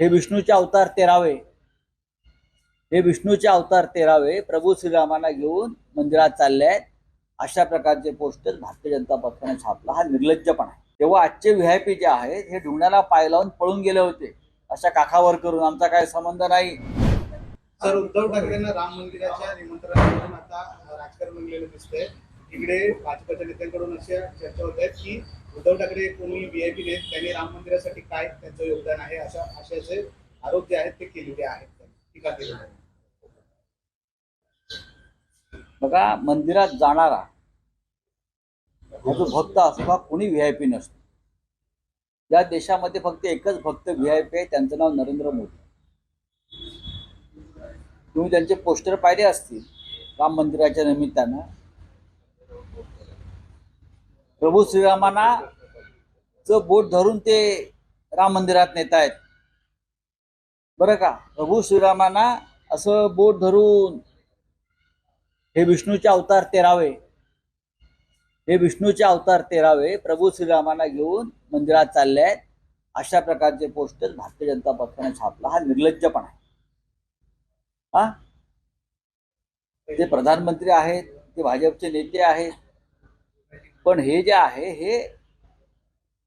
हे विष्णूचे अवतार तेरावे. हे विष्णूचे अवतार तेरावे. प्रभू श्रीरामांना घेऊन मंदिरात चालले आहेत अशा प्रकारचे पोस्टर भारतीय जनता पक्षाने छापला. हा निर्लज्जपणा आहे. तेव्हा आजचे व्ही आय पी जे आहेत हे ढुंगणाला पाय लावून पळून गेले होते. अशा काखावर करून आमचा काय संबंध नाही. सर उद्धव ठाकरेंना राम मंदिराच्या निमंत्रणावरून आता राजकारण बनलेलं दिसतंय. इकडे भाजपच्या नेत्यांकडून अशा चर्चा होत आहेत की उद्धव ठाकरे कोणी व्हीआयपी नाहीत त्यांनी राम मंदिरासाठी काय त्यांचं योगदान आहे अशा अशाचे आरोप जे आहेत ते केलेले आहेत. टीका केलेली आहे. बघा मंदिरात जाणारा जो भक्त असतो कोणी व्ही आय पी नसतो. या देशामध्ये फक्त एकच भक्त व्ही आय पी आहे त्यांचं नाव नरेंद्र मोदी. तुम्ही त्यांचे पोस्टर पाहिले असतील राम मंदिराच्या निमित्तानं? प्रभू श्रीरामांना च बोट धरून ते राम मंदिरात नेत आहेत बरं का? प्रभू श्रीरामांना असं बोट धरून हे विष्णूचे अवतार तेरावे. हे विष्णूचे अवतार तेरावे प्रभू श्रीरामांना घेऊन मंदिरात चालले आहेत अशा प्रकारचे पोस्टर भारतीय जनता पक्षाने छापला. हा निर्लज्जपणा आहे. हा? ते प्रधानमंत्री आहेत ते भाजपचे नेते आहेत पण हे जे आहे हे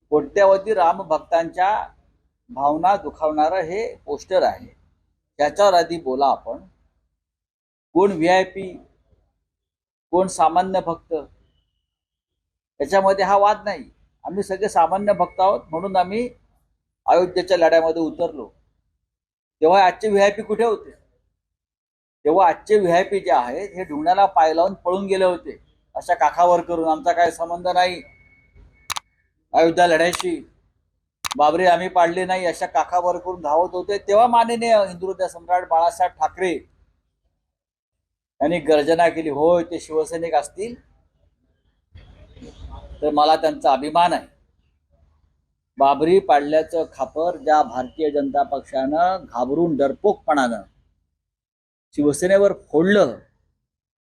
कोट्यावधी रामभक्तांच्या भावना दुखावणारं हे पोस्टर आहे. त्याच्यावर आधी बोला आपण. कोण व्ही आय पी कोण सामान्य भक्त? याच्यामध्ये हा वाद नाही. आम्ही सगळे सामान्य भक्त आहोत म्हणून आम्ही अयोध्येच्या लढ्यामध्ये उतरलो. तेव्हा आजचे व्ही आय पी कुठे होते? तेव्हा आजचे व्ही आय पी जे आहेत हे ढुंगणाला पाय लावून पळून गेले होते. अशा काखावर करून आमचा काय संबंध नाही. अयोध्या लढ्याशी. बाबरे आम्ही पाडले नाही. अशा काखावर करून धावत होते. तेव्हा माननीय हिंदुहृदय सम्राट बाळासाहेब ठाकरे यांनी गर्जना केली. होय ते शिवसैनिक असतील. तर मला त्यांचा अभिमान आहे. बाबरी पाडल्याचं खापर ज्या भारतीय जनता पक्षानं घाबरून डरपोकपणानं शिवसेनेवर फोडलं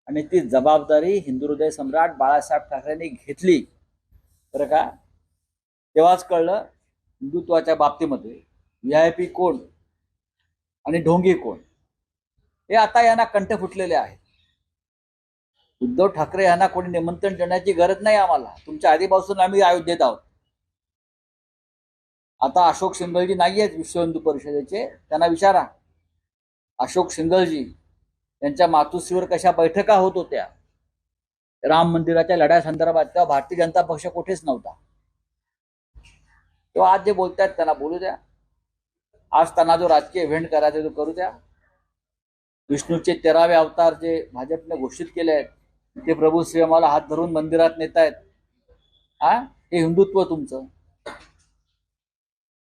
आणि ती जबाबदारी हिंदू हृदय सम्राट बाळासाहेब ठाकरेंनी घेतली. बरं का? तेव्हाच कळलं हिंदुत्वाच्या बाबतीमध्ये व्ही आय पी कोण आणि ढोंगी कोण? हे आता यांना कंठ फुटलेले आहे उद्धव ठाकरे यांना कोणी निमंत्रण देण्याची गरज नाही आम्हाला. तुमच्या आधीपासून आम्ही अयोध्येत आहोत. आता अशोक सिंगलजी नाही आहेत विश्व हिंदू परिषदेचे. त्यांना विचारा. अशोक सिंगलजी त्यांच्या मातोश्रीवर कशा बैठका होत होत्या? राम मंदिराच्या लढ्यासंदर्भात तेव्हा भारतीय जनता पक्ष कुठेच नव्हता. तेव्हा आज जे बोलतायत त्यांना बोलू द्या. आज त्यांना जो राजकीय इव्हेंट करायचा तो करू द्या. विष्णूचे तेरावे अवतार जे भाजपने घोषित केले आहेत ते प्रभू श्रीरामाला हात धरून मंदिरात नेत आहेत हा? हे हिंदुत्व तुमचं.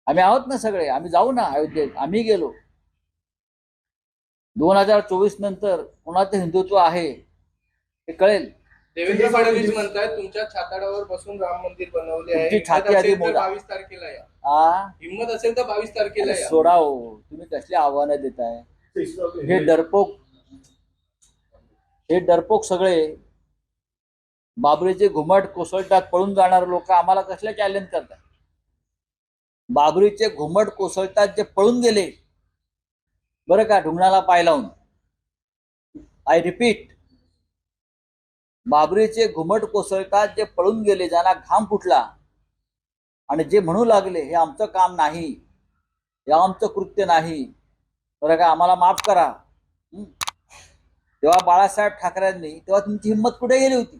आम्ही आहोत ना सगळे. आम्ही जाऊ ना अयोध्येत. आम्ही गेलो. दोन हजार चोवीस नंतर कोणाचं हिंदुत्व आहे हे कळेल. देवेंद्र फडणवीस म्हणतात तुमच्या छाताडावर बसून राम मंदिर बनवले आहे. तुमची छाती हिंमत आधी असेल तर. बावीस तारखेला या. हिंमत असेल तर बावीस तारखेला या. सोडा हो तुम्ही कसली आव्हानं देताय? हे डरपोक हे डरपोक सगळे बाबरीचे घुमट कोसळतात पळून जाणारे लोक आम्हाला कसले चॅलेंज करतात? बाबरीचे घुमट कोसळतात जे पळून गेले बरं का ढुंगणाला पाय लावून. आय रिपीट बाबरीचे घुमट कोसळतात जे पळून गेले ज्यांना घाम फुटला. आणि जे म्हणू लागले हे आमचं काम नाही हे आमचं कृत्य नाही. बरं का आम्हाला माफ करा. तेव्हा बाळासाहेब ठाकरेंनी तेव्हा तुमची हिंमत कुठे गेली होती?